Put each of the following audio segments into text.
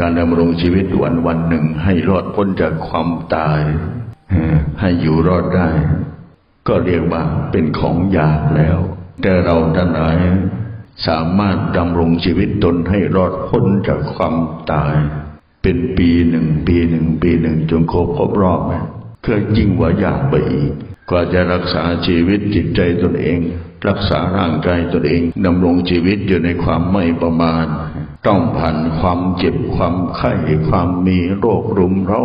การดำรงชีวิตวันวันหนึ่งให้รอดพ้นจากความตายให้อยู่รอดได้ ก็เรียกว่าเป็นของยากแล้ว แต่เราทั้งหลายสามารถดำรงชีวิตตนให้รอดพ้นจากความตาย เป็นปีหนึ่งปีหนึ่งปีหนึ่งจนครบครบรอบนะก็ยิ่งกว่ายากไปอีก กว่าจะรักษาชีวิตจิตใจตนเอง รักษาร่างกายตนเองดำรงชีวิตอยู่ในความไม่ประมาท ต้องผ่านความเจ็บความไข้ความมีโรครุมเร้า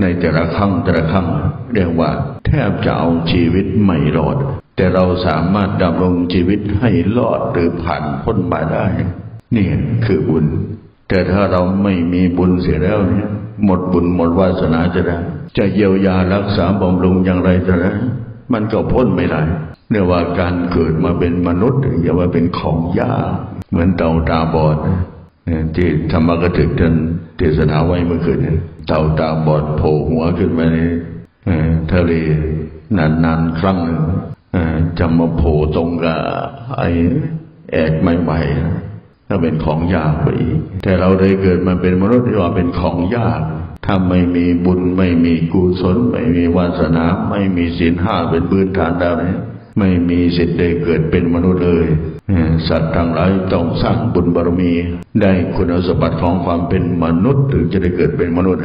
ในแต่ละครั้งแต่ละครั้งเรียกว่า แทบจะเอาชีวิตไม่รอด แต่เราสามารถดำรงชีวิตให้รอดหรือผ่านพ้นมาได้เนี่ยคือบุญ แต่ถ้าเราไม่มีบุญเสียแล้วเนี่ยหมดบุญหมดวาสนาจะได้จะเยียวยารักษาบำรุงอย่างไรจะได้มันก็พ้นไม่ได้เนื่องว่าการเกิดมาเป็นมนุษย์อย่าว่าเป็นของยากเหมือนเต่าตาบอด ที่ธรรมกถึกท่านเทศนาไว้เมื่อคืนเนี่ยเต่าตาบอดโผล่หัวขึ้นมาในทะเลนานๆครั้งหนึ่งจะมาโผล่ตรงกับไอ้แอกไม่ไหวถ้าเป็นของยากไปอีกแต่เราได้เกิดมาเป็นมนุษย์ที่ว่าเป็นของยาก ถ้าไม่มีบุญไม่มีกุศล ไม่มีวาสนา ไม่มีศีลห้าเป็นพื้นฐานแล้วเนี่ย ไม่มีสิทธิ์ได้เกิดเป็นมนุษย์เลย สัตว์ทั้งหลายต้องสร้างบุญบารมี ได้คุณสมบัติของความเป็นมนุษย์ถึงจะได้เกิดเป็นมนุษย์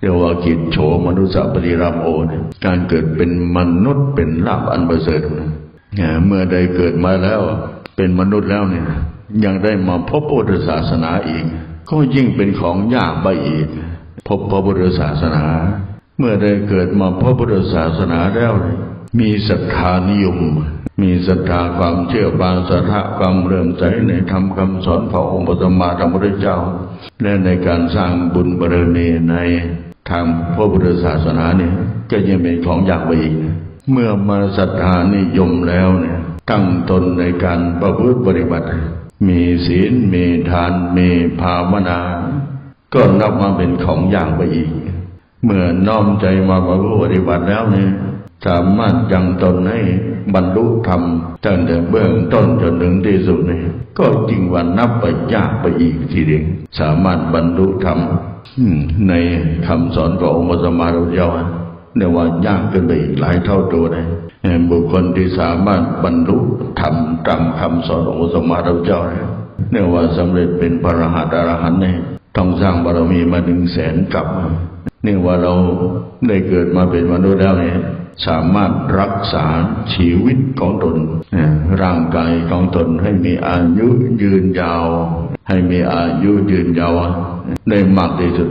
เรียกว่ากิจโฉมนุษย์สัพปริรามโอเนี่ยการเกิดเป็นมนุษย์เป็นลาภอันประเสริฐนะเอ่อเมื่อได้เกิดมาแล้วเป็นมนุษย์แล้วเนี่ย ยังได้มาพบพุทธศาสนาอีก ก็ยิ่งเป็นของยากไปอีก พบพระพุทธศาสนา เมื่อได้เกิดมาพบพุทธศาสนาแล้วเนี่ย มีศรัทธานิยม มีศรัทธาความเชื่อบางศรัทธาความเริ่มใสในธรรมคำสอนขององค์พระสัมมาสัมพุทธเจ้า และในการสร้างบุญบารมีในทางพระพุทธศาสนาเนี่ยก็ยังเป็นของยากไปอีก เมื่อมาศรัทธานิยมแล้วเนี่ยตั้งตนในการประพฤติปฏิบัติ มีศีลมีทาน มีภาวนา ก็นับมาเป็นของยากไปอีก เมื่อน้อมใจมาประพฤติปฏิบัติแล้วเนี่ย สามารถยังตนให้บรรลุธรรมตั้งแต่เบื้องต้นจนถึงที่สุดเนี่ยก็จริงว่านับไปยากไปอีกทีเดียวสามารถบรรลุธรรมในคำสอนขององค์พรสัมมาสัมพุทธเจ้าเรียกว่ายากขึ้นไปอีกหลายเท่าตัวเลยบุคคลที่สามารถบรรลุธรรมตามคำสอนองพระสมมาสัมพุทธเจ้าเนี่ยเรียกว่าสำเร็จเป็นพระรหันต์อรหันต์เนี่ยต้องสร้างบารมีมาหนึ่งแสนกับ เนี่ยว่าเราได้เกิดมาเป็นมนุษย์แล้วเนี่ยสามารถรักษาชีวิตของตน ร่างกายของตนให้มีอายุยืนยาว ให้มีอายุยืนยาวได้มากที่สุด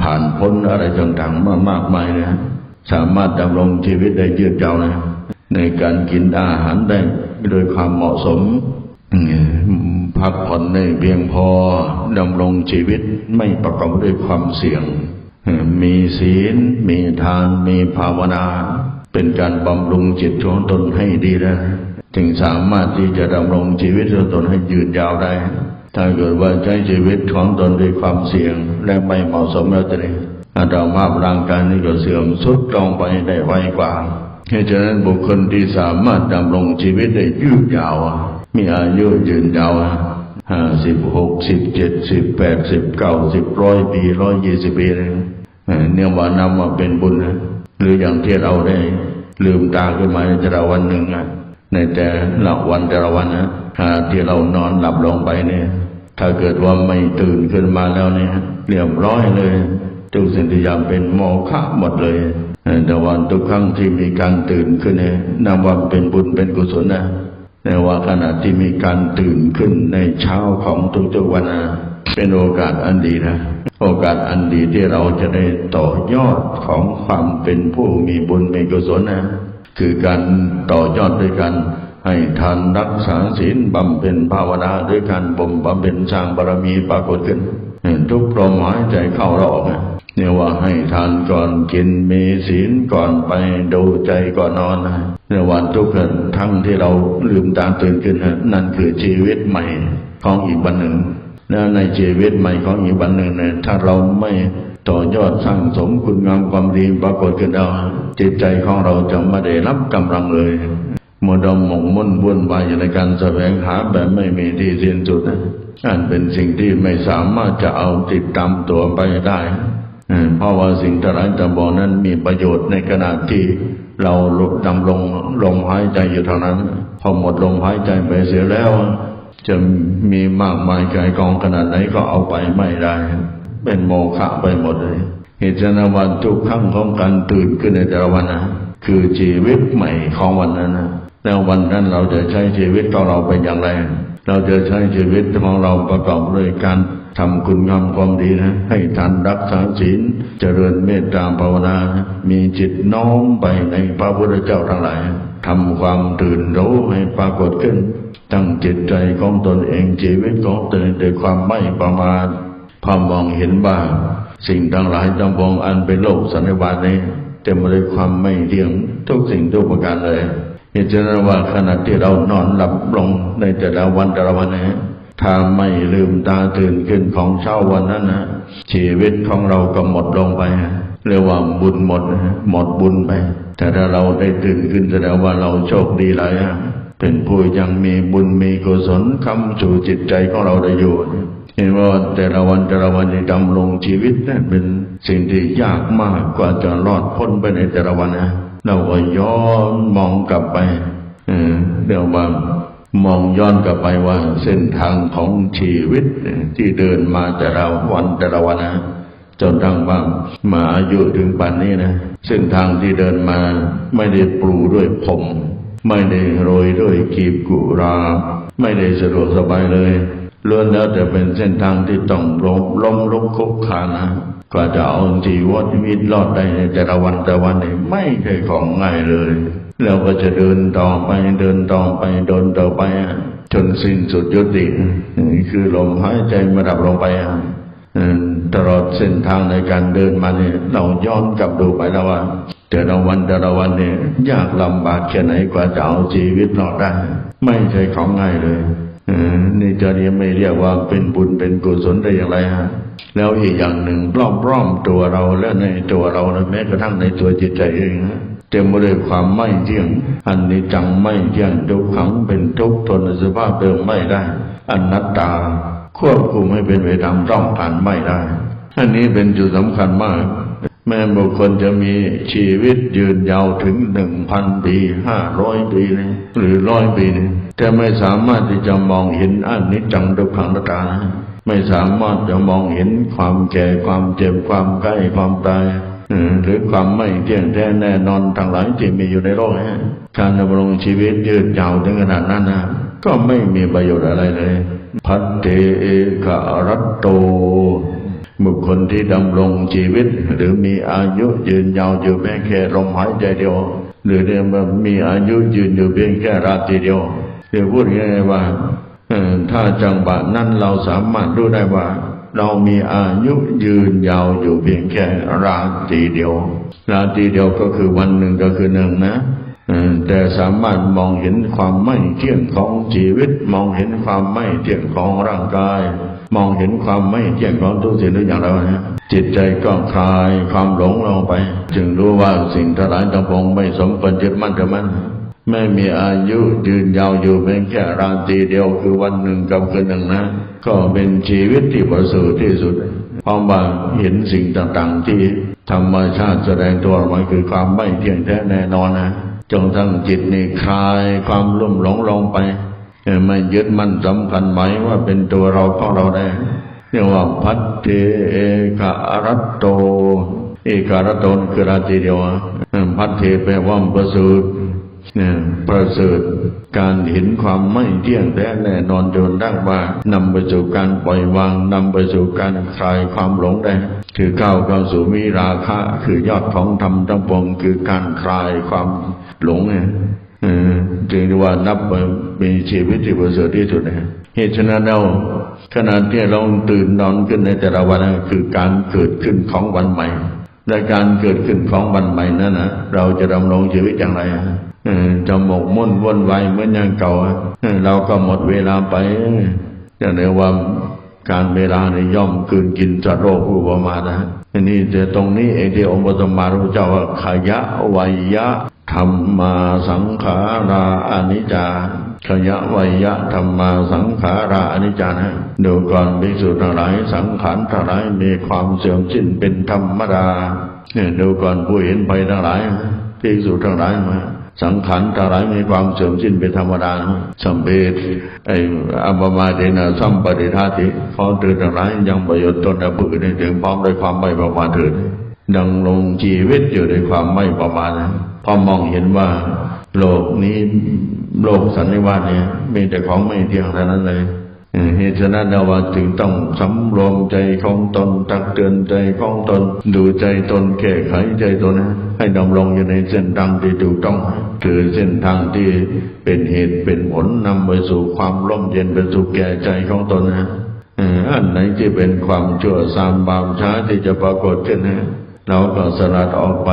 ผ่านพ้นอะไรต่างๆมามากมายนะสามารถดำรงชีวิตได้ยืดยาวนะในการกินอาหารได้โดยความเหมาะสมอืมพักผ่อนได้เพียงพอดำรงชีวิตไม่ประกอบด้วยความเสี่ยง มีศีล มีทาน มีภาวนา เป็นการบำรุงจิตของตนให้ดีแล้วจึงสามารถที่จะดำรงชีวิตของตนให้ยืนยาวได้ ถ้าเกิดว่าใช้ชีวิตของตนด้วยความเสี่ยงและไม่เหมาะสมแล้วจะนี่อัตภาพร่างกายนี้ก็เสื่อมทรุดลงไปได้ไวกว่าเหตุฉะนั้นบุคคลที่สามารถดำรงชีวิตได้ยืดยาว มีอายุยืนยาว ห้าสิบหกสิบเจ็ดสิบแปดสิบเก้าสิบร้อยปีร้อยยี่สิบปีเลยเนี่ยว่านำมาเป็นบุญนะหรืออย่างที่เราได้ ลืมตาขึ้นมาในแต่ละวันหนึ่งอะในแต่ละวันแต่ละวันนะหาที่เรานอนหลับลงไปเนี่ย ถ้าเกิดว่าไม่ตื่นขึ้นมาแล้วเนี่ยเรียบร้อยเลยทุกสิ่งทุกอย่างเป็นโมฆะหมดเลยแต่วันทุกครั้งที่มีการตื่นขึ้นเนี่ยนับว่าเป็นบุญเป็นกุศลนะ แต่ว่าขณะที่มีการตื่นขึ้นในเช้าของทุกๆวันเป็นโอกาสอันดีนะ โอกาสอันดีที่เราจะได้ต่อยอดของความเป็นผู้มีบุญมีกุศลนะ คือการต่อยอดด้วยกันให้ทานรักษาศีลบำเพ็ญภาวนาด้วยการบ่มบำเพ็ญสร้างบารมีปรากฏขึ้น ทุกลมหายใจเข้าออกนะเนี่ยว่าให้ทานก่อนกินมีศีลก่อนไปดูใจก่อนนอนนะเนี่ยวันทุกข์ทั้งที่เราลืมตาตื่นขึ้นนะนั่นคือชีวิตใหม่ของอีกวันหนึ่งแล้วในชีวิตใหม่ของอีกวันหนึ่งเนี่ยถ้าเราไม่ต่อยอดสร้างสมคุณงามความดีปรากฏขึ้นเราจิตใจของเราจะไม่ได้รับกำลังเลย มัวดมหมกมุ่นวุ่นวายอยู่ในการแสวงหาแบบไม่มีที่สิ้นสุดนะอันเป็นสิ่งที่ไม่สามารถจะเอาติดตามตัวไปได้เพราะว่าสิ่งทั้งหลายทั้งปวงนั้นมีประโยชน์ในขณะที่เราลดดำรงลมหายใจอยู่เท่านั้น พอหมดลมหายใจไปเสียแล้ว จะมีมากมายกายกองขนาดไหนก็เอาไปไม่ได้ เป็นโมฆะไปหมดเลยเหตุนวันทุกครั้งของการตื่นขึ้นในแต่ละวันนะคือชีวิตใหม่ของวันนั้นนะ แล้ววันนั้นเราจะใช้ชีวิตของเราเป็นอย่างไร เราจะใช้ชีวิตของเราประกอบด้วยการทำคุณงามความดีนะ ให้ทานรักษาศีลเจริญเมตตาภาวนานะมีจิตน้อมไปในพระพุทธเจ้าทั้งหลายทำความตื่นรู้ให้ปรากฏขึ้น ตั้งจิตใจของตนเองชีวิตของตนด้วยความไม่ประมาทพอมองเห็นว่าสิ่งทั้งหลายทั้งปวงอันเป็นโลกสันนิบาตนี้เต็มไปด้วยความไม่เที่ยงทุกสิ่งทุกประการเลย เหตุฉะนั้นว่าขณะที่เรานอนหลับลงในแต่ละวันแต่ละวันนี้ถ้าไม่ลืมตาตื่นขึ้นของเช้าวันนั้นนะชีวิตของเราก็หมดลงไปเรียกว่าบุญหมดหมดบุญไป แต่ถ้าเราได้ตื่นขึ้นแสดงว่าเราโชคดีหลายอย่างเป็นผู้ยังมีบุญมีกุศลคำสู่จิตใจของเราได้อยู่ เห็แต่ละวันแต่ละวันที่ดำรงชีวิตนั่นเป็นสิ่งที่ยากมากกว่าจะรอดพ้นไปในแต่ละวันนะเราก็ย้อนมองกลับไปเดี๋ยวว่ามองย้อนกลับไปว่าเส้นทางของชีวิตที่เดินมาแต่ละวันแต่ละวันนะจนทั้งว่ามาอายุถึงปัจนนี้นะเส้นทางที่เดินมาไม่ได้ปลูด้วยผม ไม่ได้โรยด้วยกีบกุรา ไม่ได้สะดวกสบายเลย ล้วนแล้วแต่เป็นเส้นทางที่ต้องล้มล้มลุกคุกคานะกว่าจะเอาชีวิตวิตรอดได้ในแต่ละวันแต่ละวันนี่ไม่ใช่ของง่ายเลยเราก็จะเดินต่อไปเดินต่อไปเดินต่อไปอะจนสิ้นสุดยุตินี่คือลมหายใจมาดับลงไปอะตลอดเส้นทางในการเดินมาเนี่ยเราย้อนกลับดูไปแล้วว่าแต่ละวันแต่ละวันเนี่ยยากลำบากแค่ไหนกว่าจะเอาชีวิตรอดได้ ไม่ใช่ของง่ายเลย นี่จะเรียไม่เรียกว่าเป็นบุญเป็นกุศลได้อย่างไรฮะ แล้วอีกอย่างหนึ่งรอบรอมตัวเราและในตัวเรานะแม้กระทั่งในตัวจิตใจเองนะเต็มไปด้วยความไม่เที่ยง อันนี้จังไม่เที่ยงทุกขังเป็นทุกข์ทนสภาพเดิมไม่ได้ อนัตตา ควบคุมให้เป็นไปตามต้องการไม่ได้ อันนี้เป็นจุดสำคัญมาก แม้บุคคลจะมีชีวิตยืนยาวถึงหนึ่งพันปีห้าร้อยปีเลยหรือร้อยปีนี่แต่ไม่สามารถที่จะมองเห็นอันนี้จังทุกขังนตตาไม่สามารถจะมองเห็นความแก่ความเจ็บความใกล้ความตายหรือความไม่เที่ยงแท้แน่นอนทั้งหลายที่มีอยู่ในโลกนี้การดำรงชีวิตยืดยาวถึงขนาดนั้นนะก็ไม่มีประโยชน์อะไรเลย พัตเตเอกรัตโต บุคคลที่ดำรงชีวิต หรือมีอายุยืนยาวอยู่เพียงแค่ลมหายใจเดียว หรือเรียกว่ามีอายุยืนอยู่เพียงแค่ราตรีเดียวเรียกพูดง่ายๆว่าถ้าจังหวะนั้นเราสามารถรู้ได้ว่า เรามีอายุยืนยาวอยู่เพียงแค่ราตรีเดียว ราตรีเดียวก็คือวันหนึ่งก็คือหนึ่งนะแต่สามารถมองเห็นความไม่เที่ยงของชีวิต มองเห็นความไม่เที่ยงของร่างกาย มองเห็นความไม่เที่ยงของทุกสิ่งทุกอย่างแล้วนะจิตใจก็คลายความหลงลงไป จึงรู้ว่าสิ่งทั้งหลายทั้งปวงไม่สมควรยึดมั่นถือมั่นไม่มีอายุยืนยาวอยู่เพียงแค่ราตรีเดียวคือวันหนึ่งกับคืนหนึ่งนะก็เป็นชีวิตที่ประเสริฐที่สุดเพราะว่าเห็นสิ่งต่างๆ ที่ธรรมชาติแสดงตัวออกมาคือความไม่เที่ยงแท้แน่นอนนะจงทั้งจิตนี่คลายความลุ่มหลงลงไป ไม่ยึดมั่นสำคัญไหมว่าเป็นตัวเราของเราได้เรียกว่าพัตเตเอกรัตโต เอกรัตโตคือราตรีเดียวพัตเทแปลว่าประเสริฐ ประเสริฐการเห็นความไม่เที่ยงแท้แน่นอนจนดั้งว่านำไปสู่การปล่อยวางนำไปสู่การคลายความหลงได้คือเก้าเข้าสู่มิราคะคือยอดของธรรมทั้งปวงคือการคลายความหลงเนี่ยเออจึงเรียกว่านับมีชีวิตที่ประเสริฐที่สุดนะเหตุฉะนั้นเราขณะที่เราตื่นนอนขึ้นในแต่ละวันนะคือการเกิดขึ้นของวันใหม่และการเกิดขึ้นของวันใหม่นั้นนะเราจะดำรงชีวิตอย่างไรอะ จะหมกมุ่นวนวายเหมือนอย่างเก่าเราก็หมดเวลาไปอย่างเรียกว่าการเวลาในย่อมคืนกินสัตว์โลกอุปมานะนนี้แต่ตรงนี้เองที่องค์ปฐมมาพระเจ้าว่าขยะวัยยะธรรมาสังขาราอนิจจาขยะวยยะธรรมาสังขาราอนิจจานะดูก่อนภิกษุทั้งหลายสังขารทั้งหลายมีความเสื่อมสิ้นเป็นธรรมดาเนี่ยดูก่อนผู้เห็นภัยทั้งหลายภิกษุทั้งหลายมา สังขารทั้งหลายมีความเสื่อมสิ้นเป็นธรรมดาสัมเพตไออัปมาเดนะสัมปริทาติขอเถิดทั้งหลายยังประโยชน์ตนและผู้อื่นให้ถึงพร้อมด้วยความไม่ประมาทเถิดดังลงชีวิตอยู่ด้วยความไม่ประมาทนะพอมองเห็นว่าโลกนี้โลกสันนิวาสเนี่ยมีแต่ของไม่เที่ยงเท่านั้นเลย เหตุฉะนั้นเราถึงต้องสำรวมใจของตนตักเตือนใจของตน ดูใจตนแก้ไขใจตนนะให้ดำรงอยู่ในเส้นทางที่ถูกต้อง คือเส้นทางที่เป็นเหตุเป็นผลนำไปสู่ความร่มเย็นเป็นสุขแก่ใจของตนนะอันไหนที่เป็นความชั่วซามบามช้าที่จะปรากฏขึ้นนะเราก็สลัดออกไป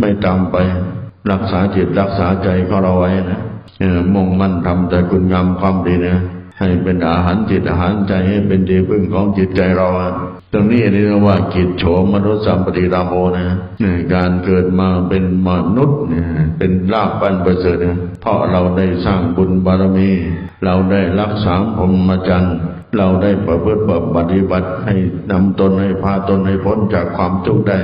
ไม่ตามไป รักษาจิตรักษาใจของเราไว้นะมุ่งมั่นทำแต่คุณงามความดีนะ ให้เป็นอาหารจิตอาหารใจให้เป็นที่พึ่งของจิตใจเราตรงนี้เรียกว่ากิจโฉมนุษย์สัมปติรามโมนะนี่การเกิดมาเป็นมนุษย์เนี่ยเป็นลาภปันประเสริฐนเพราะเราได้สร้างบุญบารมี เราได้รักษาพรหมจรรย์เราได้ประพฤติปฏิบัติให้นำตนให้พาตนให้พ้นจากความทุกข์ได้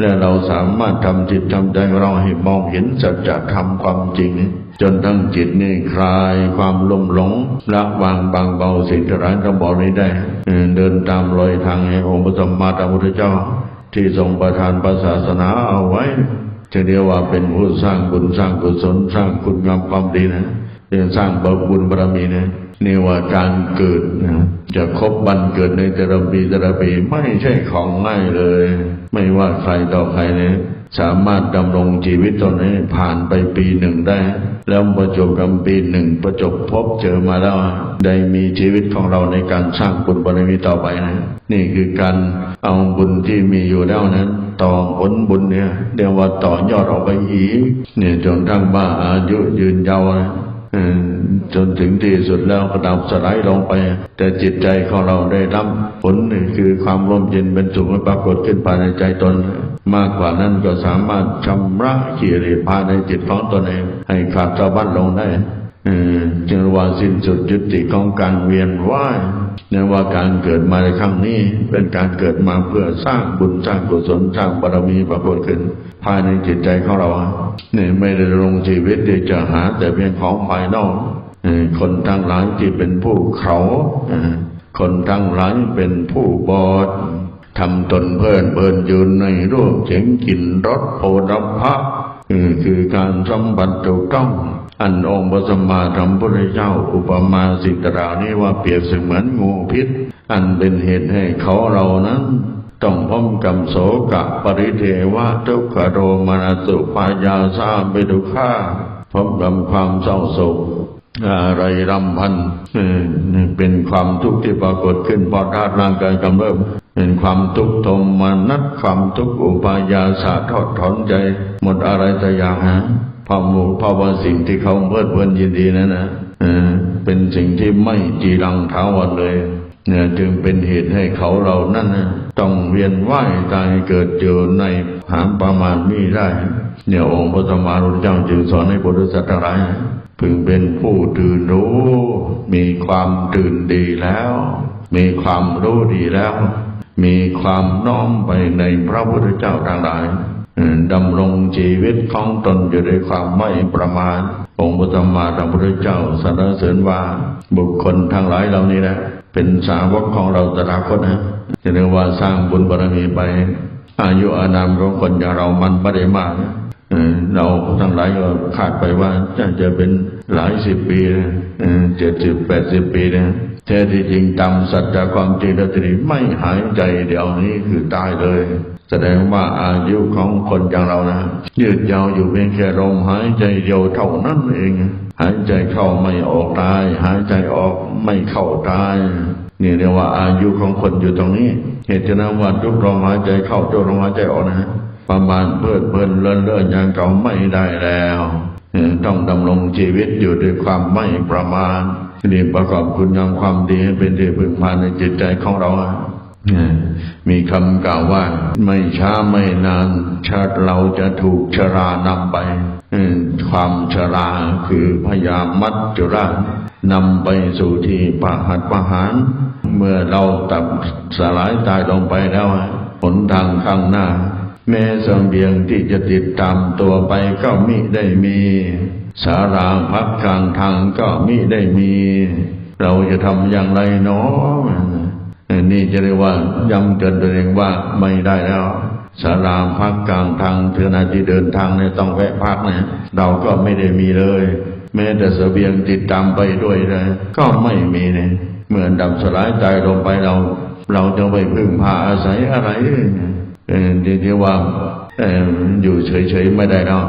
และเราสามารถทำจิตทำใจเราให้มองเห็นสัจธรรมความจริง จนทั้งจิตนี่คลายความลุ่มหลงละวางบางเบาสิ่งที่ร้ายทั้งบอกนี้ได้เดินตามรอยทางแห่งองค์พระสัมมาสัมพุทธเจ้า ที่ทรงประทานพระศาสนาเอาไว้จะเรียกว่าเป็นผู้สร้างบุญสร้างกุศลสร้างคุณงามความดีนะเป็นสร้างบุญบารมีนะนี่ว่าการเกิดนะจะครบบันเกิดในแต่ละปีแต่ละปีไม่ใช่ของง่ายเลย ไม่ว่าใครต่อใครเนี่ย สามารถดำรงชีวิตตนให้ผ่านไปปีหนึ่งได้ แล้วประจบกับปีหนึ่งประจบพบเจอมาแล้ว ได้มีชีวิตของเราในการสร้างบุญบารมีต่อไปนะ นี่คือการเอาบุญที่มีอยู่แล้วนั้น ต่อผลบุญเนี่ยเรียกว่าต่อยอดออกไปอีกเนี่ยจนทั้งบ้าอายุยืนยาวนะ จนถึงที่สุดแล้วก็ดับสลายลงไป แต่จิตใจของเราได้รับผลคือความร่มเย็นเป็นสุขปรากฏขึ้นภายในใจตน มากกว่านั้นก็สามารถชำระกิเลสภายในจิตของตนเองให้ขาดสะบั้นลงได้จึงว่าสิ้นสุดยุติของการเวียนว่ายเนื่องว่าการเกิดมาในครั้งนี้เป็นการเกิดมาเพื่อสร้างบุญสร้างกุศลสร้างบารมีปรากฏขึ้น ภายในจิตใจของเราเนี่ยไม่ได้ลงชีวิตที่จะหาแต่เพียงของภายนอก คนทั้งหลายที่เป็นผู้เขาเออคนทั้งหลายเป็นผู้บอดทำตนเพลินเพลินอยู่ในรูปเสียงกลิ่นรสโผฏฐัพพะคือคือการสัมผัสถูกต้อง อันองค์พระสัมมาสัมพุทธเจ้าอุปมาสิ่งต่างๆนี้ว่าเปรียบเสมือนงูพิษ อันเป็นเหตุให้เขาเรานั้น ต้องพบกับโสกะปริเทวะทุกขโรมานาสุปายาสาเปดุขาพบกับความเศร้าโศก อะไรรำพันเป็นความทุกข์ที่ปรากฏขึ้นพราะธาตุร่างกายกำเริบเป็นความทุกข์โทมนัสความทุกข์อุปายาสาทอดถอนใจ หมดอะไรแต่อย่างฮะเพราะหมูพราว่าสิ่งที่เขาเพลิดเพลินยินดีนั้นนะเป็นสิ่งที่ไม่จีรังถาวรเลยเนี่ยจึงเป็นเหตุให้เขาเรานั่นนะต้องเวียนว่ายตายเกิดอยู่ในหามประมาณนี้ได้ เนี่ยองค์พระสัมมาสัมพุเจ้าจึงสอนให้พุทธสัตว์ทั้งหลาย พึงเป็นผู้ตื่นรู้ มีความตื่นดีแล้ว มีความรู้ดีแล้ว มีความน้อมไปในพระพุทธเจ้าทั้งหลายดำรงชีวิตของตนอยู่ด้วยความไม่ประมาทองค์พระสัมมาสัมพุทธเจ้าสรรเสริญว่า บุคคลทั้งหลายเหล่านี้นะเป็นสาวกของเราตถาคตนะจะเรียกว่าสร้างบุญบารมีไป อายุอานามของคนอย่างเรามันไม่ได้มากนะ เราทั้งหลายก็คาดไปว่าจะจะเป็นหลายสิบปีนะเจ็ดสิบแปดสิบปีนะแท้ที่จริงตามสัจความจริงแล้วทีนี้ไม่หายใจเดี๋ยวนี้คือตายเลย แสดงว่าอายุของคนอย่างเรานะยืดยาวอยู่เพียงแค่ลมหายใจเดียวเท่านั้นเอง หายใจเข้าไม่ออกตาย หายใจออกไม่เข้าตายนี่เรียกว่าอายุของคนอยู่ตรงนี้ เหตุฉะนั้นว่าทุกลมหายใจเข้าทุกลมหายใจออกนะ ประมาณเพื่อเพลินเลื่อนเลื่อนอย่างเก่าไม่ได้แล้ว ต้องดำรงชีวิตอยู่ด้วยความไม่ประมาทนี่ประกอบคุณงามความดีให้เป็นที่พึงพาในจิตใจของเรามีคำกล่าวว่า ไม่ช้าไม่นานชาติเราจะถูกชรานำไปความชราคือพยามัจจุรานำไปสู่ที่ปะหัดประหาร เมื่อเราตับสลายตายลงไปแล้วอะหนทางข้างหน้า แม้สมเบียงที่จะติดตามตัวไปก็มิได้มี สาราพักกลางทางก็มิได้มี เราจะทำอย่างไรเนาะนี่จะเรียกว่าย้ำเตือนตัวเองว่าไม่ได้แล้วสาราพักกลางทางเทอนาที่เดินทางเนี่ยต้องแวะพักเนี่ยเราก็ไม่ได้มีเลย แม้แต่เสบียงติดตามไปด้วยเลยก็ไม่มีเนี่ยเหมื่อดับสลายตายลงไปเรา เราจะไปพึ่งพาอาศัยอะไรเออที่ที่ว่าอยู่เฉยๆไม่ได้แล้ว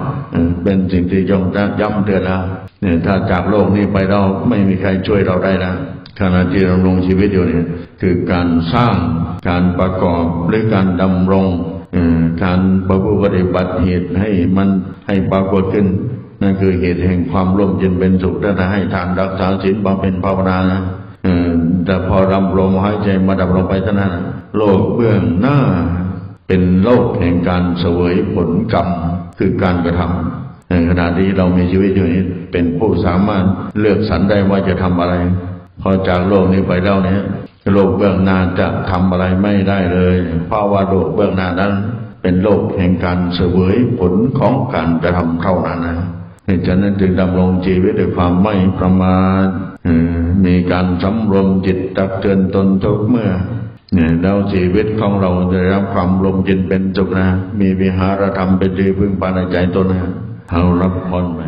เป็นสิ่งที่ยงย้ำเตือนแล้วเนี่ยถ้าจากโลกนี้ไปเราไม่มีใครช่วยเราได้แล้วขณะที่ดำรงชีวิตอยู่เนี่ยคือการสร้างการประกอบหรือการดำรงการประพฤติปฏิบัติเหตุให้มันให้ปรากฏขึ้นนั่นคือเหตุแห่งความร่มเย็นเป็นสุขถ้าจะให้ทานรักษาศีลบำเพ็ญภาวนานะแต่พอรำลมหายใจมาดับลงไปเท่านั้นโลกเบื้องหน้า เป็นโลกแห่งการเสวยผลกรรมคือการกระทำในขณะที่เรามีชีวิตอยู่นี้เป็นผู้สามารถเลือกสรรได้ว่าจะทำอะไร พอจากโลกนี้ไปแล้วเนี่ยโลกเบื้องหน้าจะทำอะไรไม่ได้เลย เพราะว่าโลกเบื้องหน้านั้น เป็นโลกแห่งการเสวยผลของการกระทำเท่านั้นนะฉะนั้นจึงดำรงชีวิตด้วยความไม่ประมาท มีการสำรวมจิตตักเตือนตนทุกเมื่อเนี่ยแล้วชีวิตของเราจะรับความลมเย็นเป็นสุขนะ มีวิหารธรรมเป็นที่พึ่งปาในใจตนนะเอารับพรไป